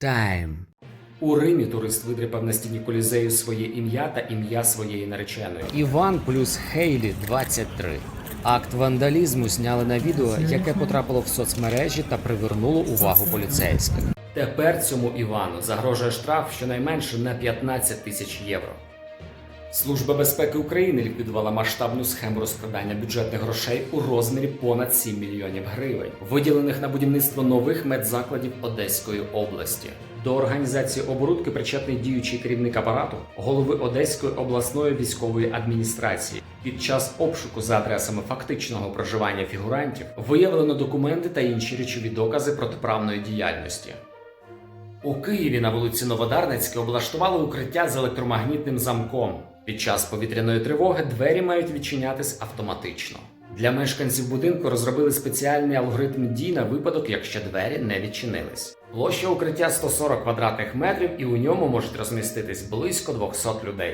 Тайм. У Римі турист видріпав на стіні колізею своє ім'я та ім'я своєї нареченої. Іван плюс Хейлі 23. Акт вандалізму зняли на відео, яке потрапило в соцмережі та привернуло увагу поліцейських. Тепер цьому Івану загрожує штраф щонайменше на 15 тисяч євро. Служба безпеки України ліквідувала масштабну схему розкрадання бюджетних грошей у розмірі понад 7 мільйонів гривень, виділених на будівництво нових медзакладів Одеської області. До організації оборудки причетний діючий керівник апарату голови Одеської обласної військової адміністрації. Під час обшуку за адресами фактичного проживання фігурантів виявлено документи та інші речові докази протиправної діяльності. У Києві на вулиці Новодарницьке облаштували укриття з електромагнітним замком. Під час повітряної тривоги двері мають відчинятись автоматично. Для мешканців будинку розробили спеціальний алгоритм дій на випадок, якщо двері не відчинились. Площа укриття 140 квадратних метрів, і у ньому можуть розміститись близько 200 людей.